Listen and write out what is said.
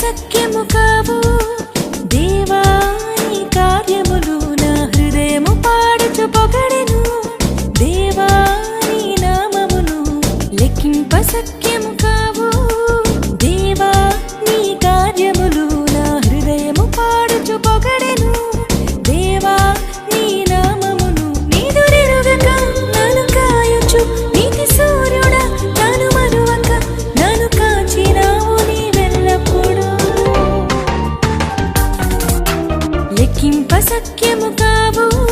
సఖ్యము కావు లెక్కింప సఖ్యము కావు.